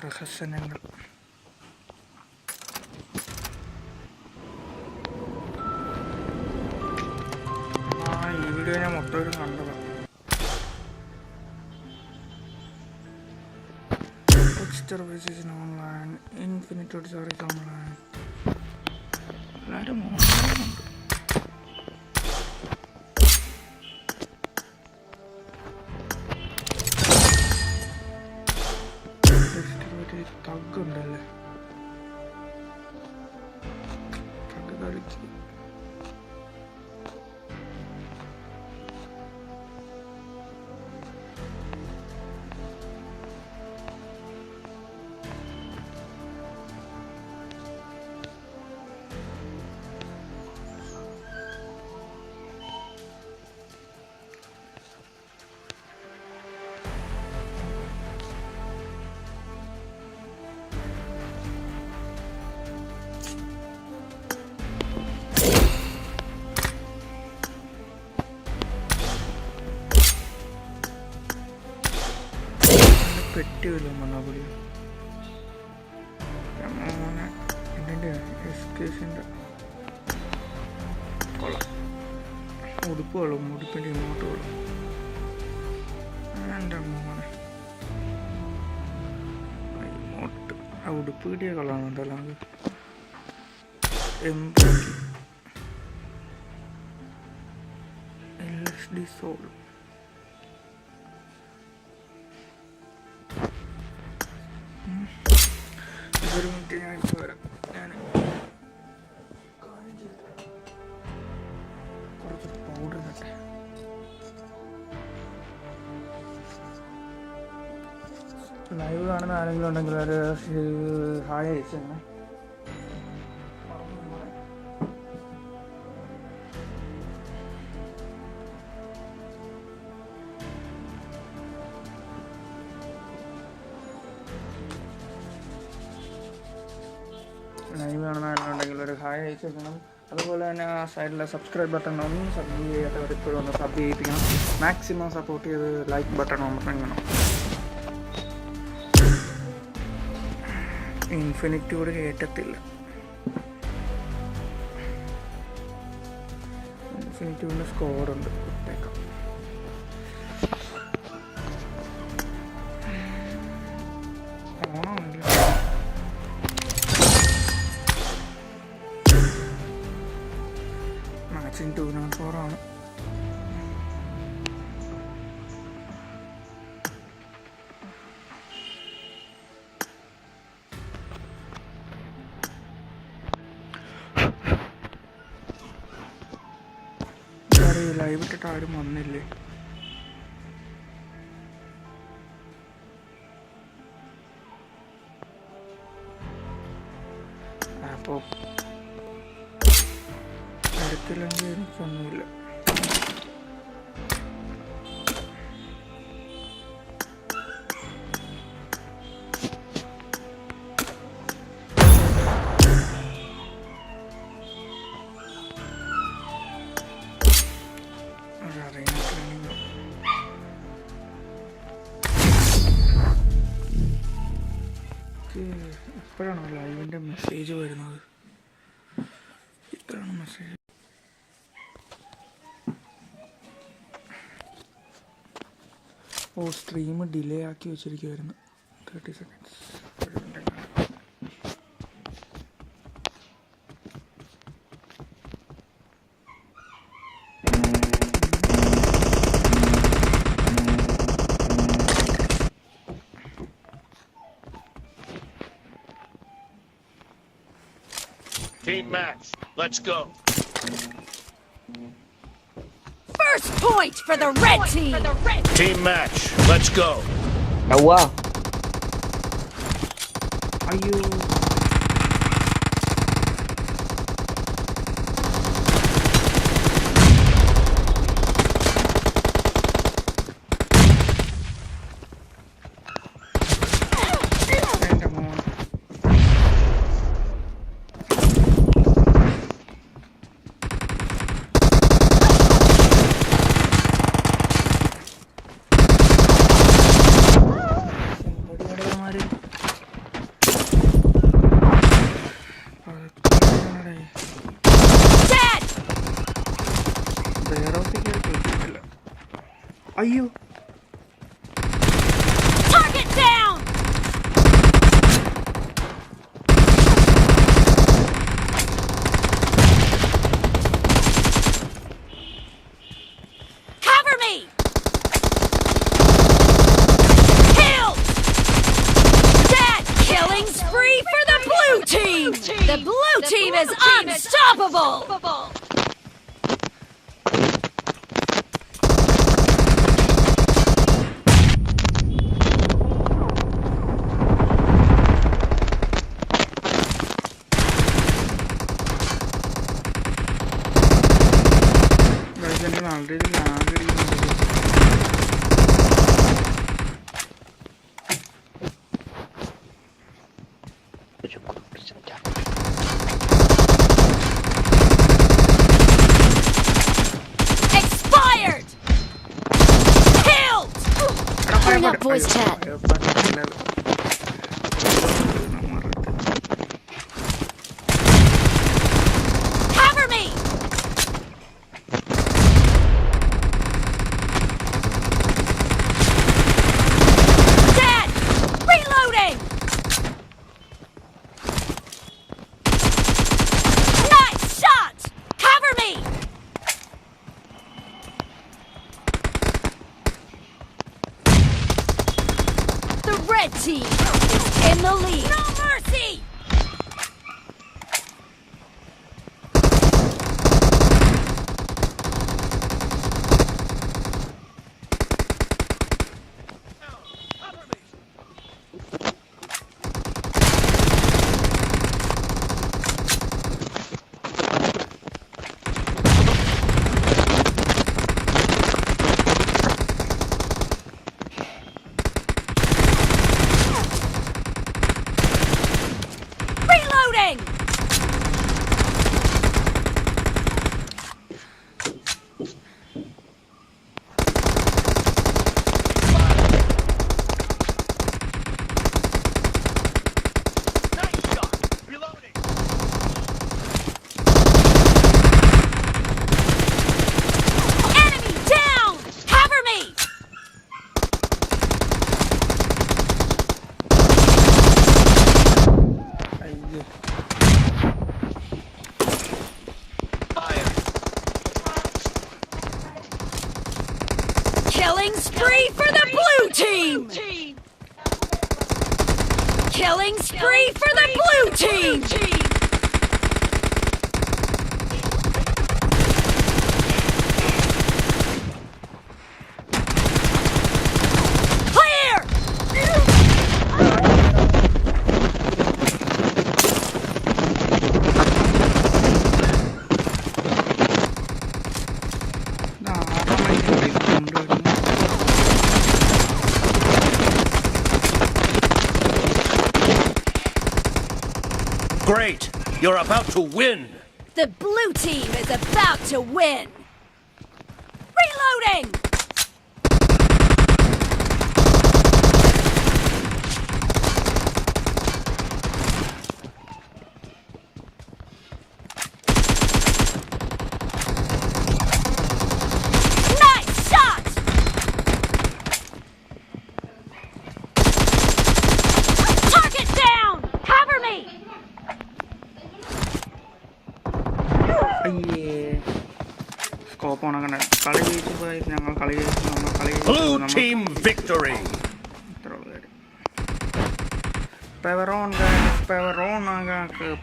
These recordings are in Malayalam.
പ്രഹസനങ്ങൾ. ആ ഈ വീഡിയോ ഞാൻ മൊത്തം കണ്ടത്. ടെക്സ്റ്റർ ബേസിസിന് ഓൺലൈൻ ഇൻഫിനിറ്റോട് സർവീസ് ഓൺലൈൻ എല്ലാവരും ഓൺലൈനുണ്ട് നല്ല പെട്ടി വല്ലതും വന്നാൽ കൂടി മോനെ ഇതിന്റെ എസ്കേഷന്റെ കൊള്ളാം. ഉടുപ്പ് കൊള്ളും ഉടുപ്പിന്റെ ഇങ്ങോട്ട് കൊള്ളും എന്റെ മോനെ. ഇങ്ങോട്ട്. ആ ഉടുപ്പ് കിട്ടിയ കൊള്ളാമെന്നുണ്ടല്ലോ നമുക്ക് എംബോക്കി എൽ എസ് ഡി സോൾ. ആരെങ്കിലും ഉണ്ടെങ്കിൽ ഒരു ഹായ് അയച്ചേ ലൈവ് കാണുന്ന ഒരു ഹായ് അയച്ചേക്കണം അതുപോലെ തന്നെ ആ സൈഡിലെ സബ്സ്ക്രൈബ് ബട്ടൺ ഒന്ന് സബ് ചെയ്യാത്തവർ ഇപ്പോഴും ഒന്ന് സബ് ചെയ്യിപ്പിക്കണം. മാക്സിമം സപ്പോർട്ട് ചെയ്ത് ലൈക്ക് ബട്ടൺ ഒന്ന് ഇൻഫിനിറ്റി കൂടെ കയറ്റത്തില്ല ഇൻഫിനിറ്റിയുടെ സ്കോറുണ്ട്. ഇട്ടേക്കാം. ലൈവ് ഇട്ടിട്ട് ആരും വന്നില്ലേ? ഓ. ലൈവിന്റെ മെസ്സേജ് വരുന്നത്. ഇത്രയാണ് മെസ്സേജ് ഓ സ്ട്രീം ഡിലേ ആക്കി വെച്ചിരിക്കുമായിരുന്നു thirty seconds match. Let's go. First point for the red team. Team match. Let's go. Now wow. Are you? അയ്യോ ഗൈസ് എനിക്ക് നല്ല രീതിയിൽ ലാഗ് അടിക്കുന്നുണ്ട് Expired! Killed! എടാ, Bring up ഭയപ്പെട്. voice അയ്യോ, chat. Red team in the lead. You're about to win. The blue team is about to win! Reloading!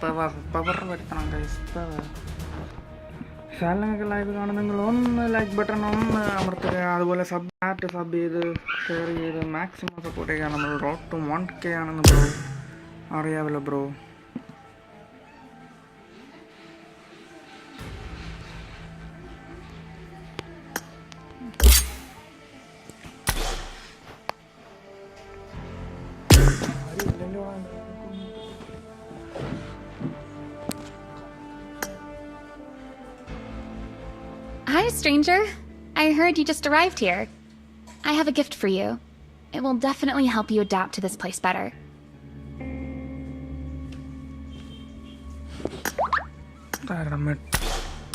Power power വരുത്തണം ഗൈസ് പവർ ചാനൽ ലൈവ് കാണുന്ന നിങ്ങൾ ഒന്ന് ലൈക്ക് ബട്ടൺ ഒന്ന് അമർത്തുക. അതുപോലെ സബ് ആറ്റ് സബ് ചെയ്ത് ഷെയർ ചെയ്ത് മാക്സിമം സപ്പോർട്ട് ചെയ്യുക നമ്മൾ റോഡ് ടു വൺ കെ ആണെന്ന് ബ്രോ അറിയാമല്ലോ bro Hi, stranger. I heard you just arrived here. I have a gift for you. It will definitely help you adapt to this place better.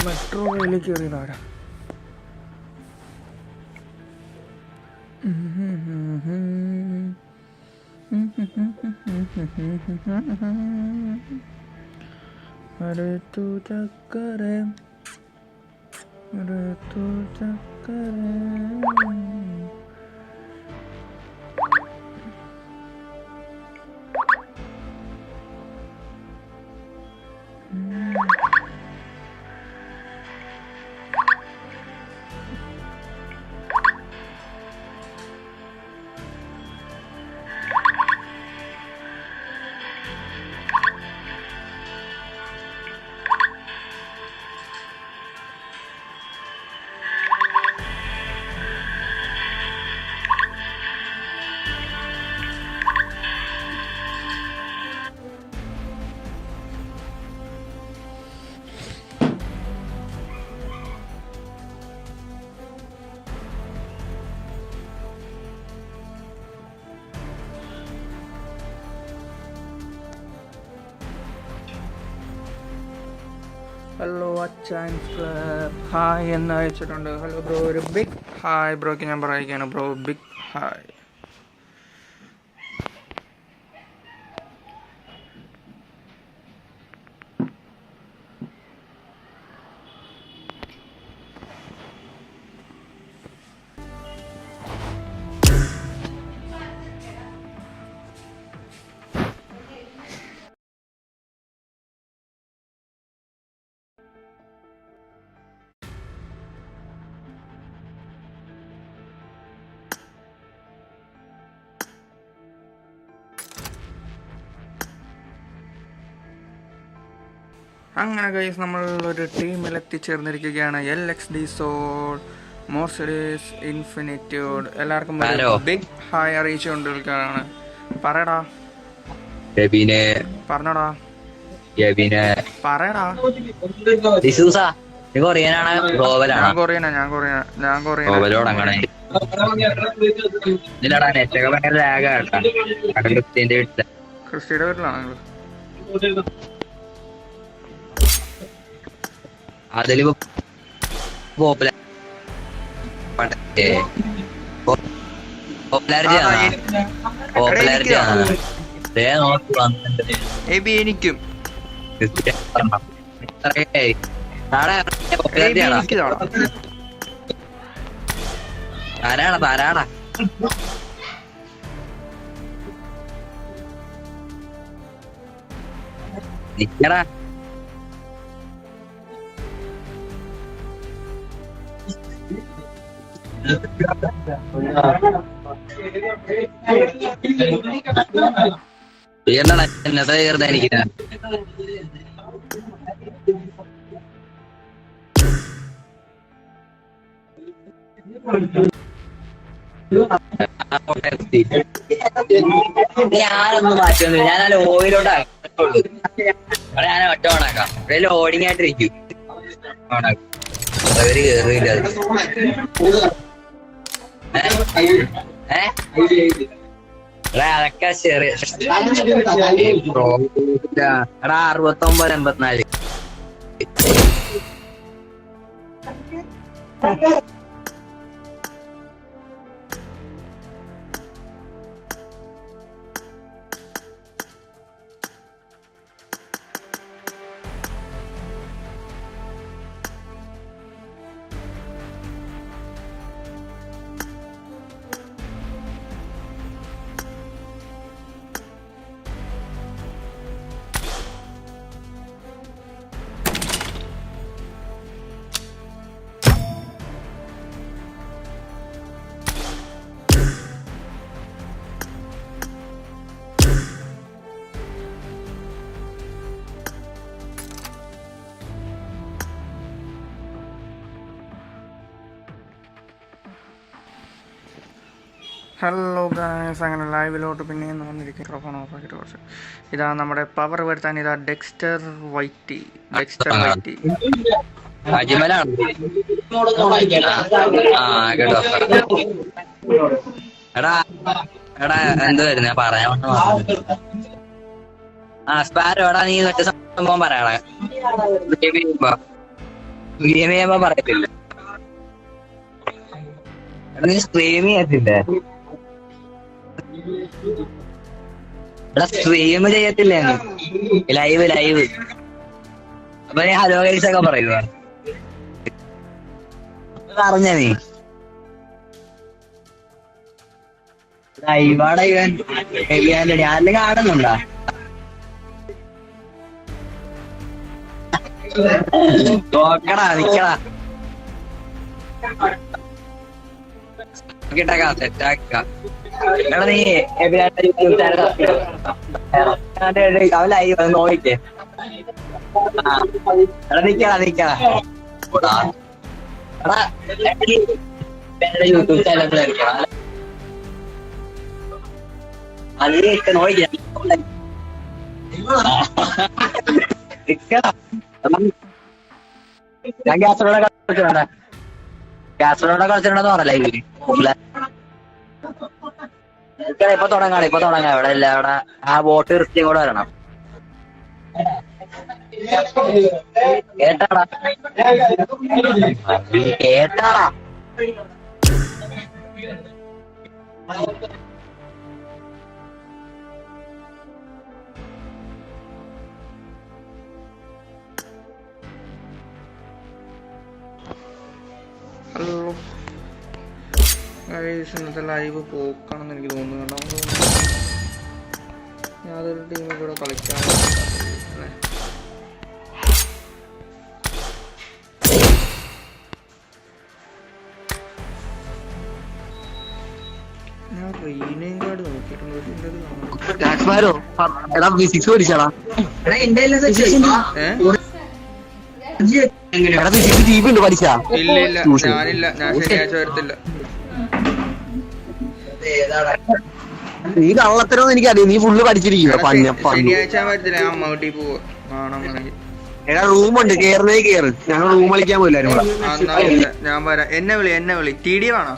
Metro rail 르토 작가를 hello അച്ചാൻസ് club hi എന്ന് അയച്ചിട്ടുണ്ട്. ഹലോ ബ്രോ ഒരു ബിഗ് ഹായ് ബ്രോക്ക് ഞാൻ പറയുകയാണ്. ബ്രോ ബിഗ് ഹായ് അങ്ങനെ കൈസ് നമ്മൾ ഒരു ടീമിൽ എത്തിച്ചേർന്നിരിക്കുകയാണ് L X D soul Mercedes infinitude എല്ലാവർക്കും. ബിഗ് ഹായ് അറിയിച്ചുകൊണ്ടിരിക്കുകയാണ് പറയടാ. പറഞ്ഞടാ. പറയടാ. ഞാൻ കൊറിയനാ ഞാൻ കൊറിയന കൊറിയന. ഇതിലടാ നെറ്റൊക്കെ ഭയങ്കര ക്രിസ്റ്റിയുടെ വീട്ടിലാണ് അതിൽ പോപ്പുലർ പോപ്പുലാരിറ്റി ആണ്. പോപ്പുലാരിറ്റി ആണ്. ദേ നോക്കി വന്നിട്ടുണ്ട്. എബി എനിക്കും. പോപ്പുലാരിറ്റി ആണോ താരാടാ താരാടാ നിക്കടാ. ഉയർന്നടാ എന്നതാ ഞാനൊന്നും മാറ്റൊന്നും ഞാൻ ആ ലോയിലോട്ട് ഞാൻ ഒറ്റ ഓണാക്കാം. ഇവിടെ ലോഡിങ് ആയിട്ടിരിക്കും. ഓണാക്കും. അവർ കേറിയില്ല. Eh? Lelek sih. Bro, udah ya, raru tombol dan buat nali. Hello guys അങ്ങനെ ലൈവിലോട്ട് പിന്നെയും വന്നിരിക്കും മൈക്രോഫോൺ ഓഫ് ആക്കിയിട്ട് കുറച്ച്. ഇതാ നമ്മുടെ പവർ വരുത്താൻ ഇതാ ഡെക്സ്റ്റർ വൈറ്റി ഡെക്സ്റ്റർ വൈറ്റി എടാ എടാ എന്ത് വരുന്ന? പറയാൻ ആ സ്പാരോ എടാ നീ മറ്റേ സംഭവം പറയാടാ. ഗെയിം ചെയ്യുമ്പോ. ഗെയിം ചെയ്യുമ്പോ പറയത്തില്ല? എടാ, നീ സ്ട്രീം ചെയ്യത്തില്ലേ? ഇവിടെ സ്ട്രീം ചെയ്യത്തില്ലേ ലൈവ് ലൈവ് അപ്പൊ നീ ഹലോ ഗൈസ് ഒക്കെ പറയുക അറിഞ്ഞ നീ? ലൈവാട ഇവൻ. ഞാൻ കാണുന്നുണ്ടാ? നോക്കടാ നിക്കടാ. നോക്കിട്ടേക്കാം സെറ്റാക്കാം എടാ ഞാൻ ഗ്യാസിനോടെ കളിച്ചിട്ടുണ്ട. കളിച്ചിട്ടുണ്ടെന്ന് പറഞ്ഞ ലൈവിൽ ഇപ്പൊ തുടങ്ങാണ് ഇപ്പൊ തുടങ്ങാം ഇവിടെ ഇല്ല അവിടെ ആ ബോട്ട് വൃത്തിയും കൂടെ വരണം. കേട്ടാടാ? കേട്ടാടാ ഹലോ ഗൈസ് ഇന്നത്തെ ലൈവ് പോക്കാണെന്ന് എനിക്ക് തോന്നുന്നു. കാരണം യാതൊരു ടീമും കൂടെ കളിക്കാൻ ഞാൻ റീനെയിം കാർഡ് നോക്കിയിട്ടുണ്ട്. പക്ഷെ എന്റെ അത്. ടാക്സ്മാരോ എടാ ഫിസിക്സ് പഠിച്ചാടാ ഏ? എടാ ഫിസിക്സ് ജി ബി ഉണ്ട് പഠിച്ചാ. ഇല്ല ഇല്ല ഞാനില്ല. ഞാൻ ശനിയാഴ്ച വരത്തില്ല. നീ കള്ളത്തരമെന്ന് എനിക്കറിയാം നീ ഫുള്ള് പഠിച്ചിരിക്കുക ശനിയാഴ്ച പോവാ. എടാ റൂമുണ്ട്. കേറുന്നേ കേറ്. ഞങ്ങൾ റൂം കളിക്കാൻ പോയില്ല ആ, എന്നാ ഇല്ല. ഞാൻ വരാം. എന്നെ വിളി എന്നെ വിളി. ടി ഡി വേണോ?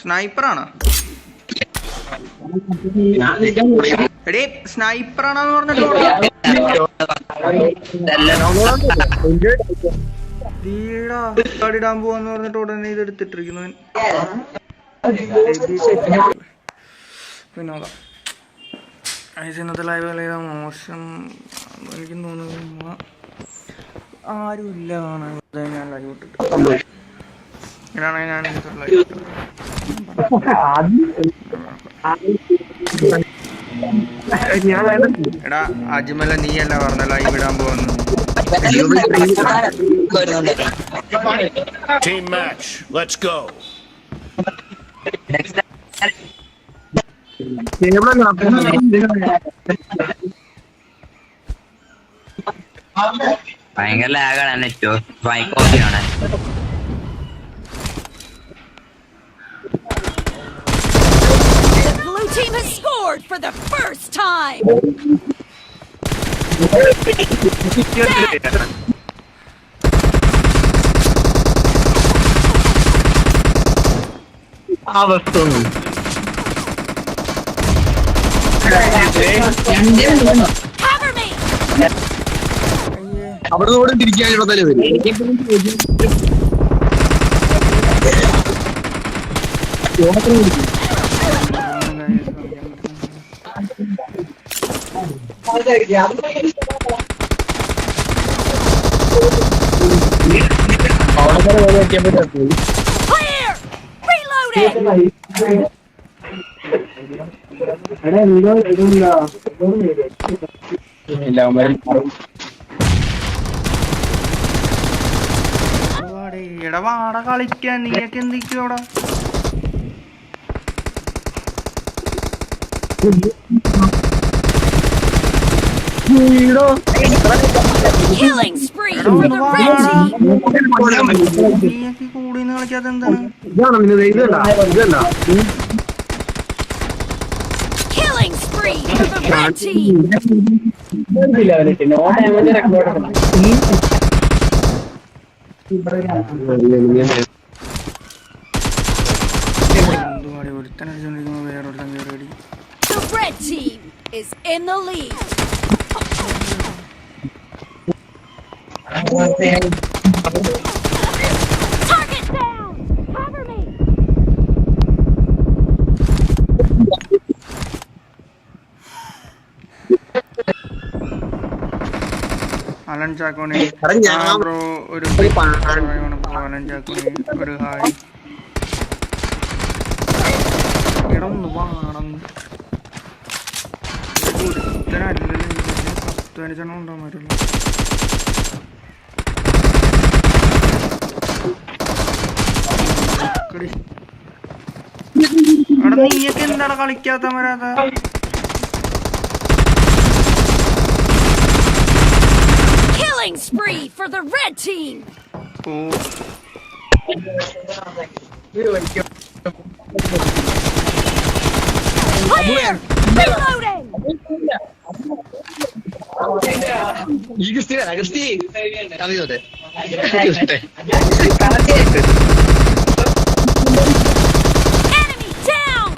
സ്നൈപ്പർ ആണോ? എടാ ആണോന്ന് പറഞ്ഞിട്ട് ഇടാൻ പോവാന്ന് പറഞ്ഞിട്ട് ഉടനെ ഇത് എടുത്തിട്ടിരിക്കുന്നവൻ വിനോദ ഇന്നത്തെ ലൈവ് കളിയുടെ മോശം? എനിക്ക് തോന്നുന്നു ആരും ഇല്ല കാണാൻ. ഞാൻ ലൈവ് ഇട്ടിട്ട്. ഇതാണെങ്കിൽ ഞാൻ എടാ അജ്മല നീയല്ല പറഞ്ഞ ലൈവ് ഇടാൻ പോകുന്നു Team match. Let's go. ഭയങ്കര ലാഗാണ് net The for the first time. Me. അവിടെ കൂടെ തിരിക്കാനുള്ള തല വരും Clear. Reloading. വാടേ, എടാ വാട കളിക്കാൻ നീയൊക്കെ എന്തൊക്കെയോടാ Killing spree എടാ for ഒന്ന് the red വാടാ team. നീയൊക്കെ കൂടിന്ന് കളിക്കാത്ത എന്താണ് Killing spree for the red team. എന്തുവാടി ഒരുത്തൻ അടിച്ചോണ്ടിരിക്കുമ്പോ വേറൊരുത്തൻ കയറി red team is in the lead. Target down! Cover me! Alan Chakkoni bro ഒരു അലൻ ചാക്കോണി ഒരു ഹായ് ഇടന്ന് വാണം ഒരുത്തനല്ലല്ലോ പത്ത് പതിനഞ്ചെണ്ണം എടാ നീയൊക്കെ എന്താണ് കളിക്കാത്ത Killing spree for the red team! Clear! Reloading! Christy വരാം ക്രിസ്തി കവിയോട്ടെ Enemy down!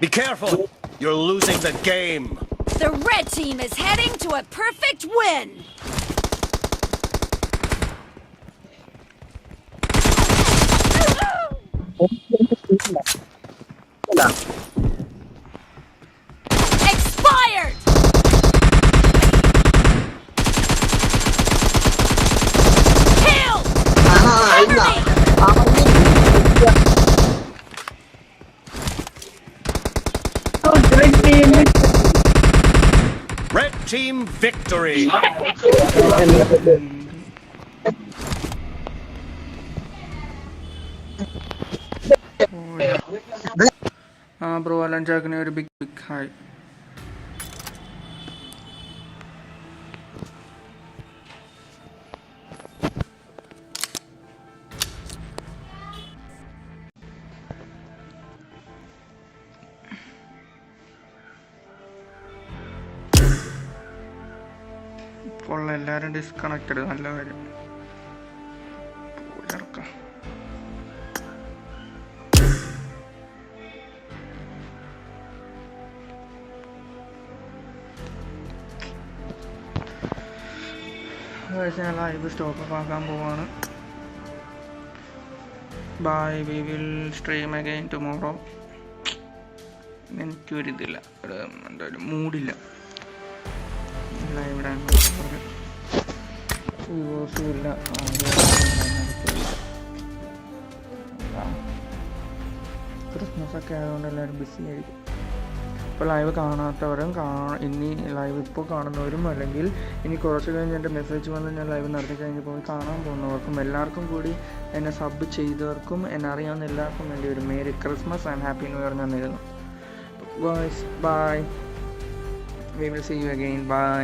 Be careful. You're losing the game. The red team is heading to a perfect win! Expired! Kill! Cover me! Red team victory. ആ ബ്രോ അലൻ ചാക്കിന് ഒരു ബിഗ് ബിഗ് ഹായ് ഇപ്പോൾ എല്ലാവരും ഡിസ്കണക്റ്റഡ് നല്ല കാര്യം. Guys, ഞാൻ ലൈവ് സ്റ്റോപ്പ് ആക്കാൻ പോവാണ്. Bye we will stream again tomorrow എനിക്കൊരിതില്ല. ഒരു എന്താ ഒരു മൂഡില്ല. ക്രിസ്മസ് ഒക്കെ ആയതുകൊണ്ട് എല്ലാവരും ബിസി ആയിരിക്കും. ഇപ്പോൾ ലൈവ് കാണാത്തവരും ഇനി ലൈവ് ഇപ്പോൾ കാണുന്നവരും അല്ലെങ്കിൽ ഇനി കുറച്ച് കഴിഞ്ഞ് എന്റെ മെസ്സേജ് വന്ന് ഞാൻ ലൈവ് നടത്തി കഴിഞ്ഞ് പോയി കാണാൻ പോകുന്നവർക്കും എല്ലാവർക്കും കൂടി എന്നെ സബ് ചെയ്തവർക്കും എന്നെ അറിയാവുന്ന എല്ലാവർക്കും വേണ്ടി ഒരു merry Christmas and happy new year ഞാൻ നേരുന്നു. Bye bye we will see you again bye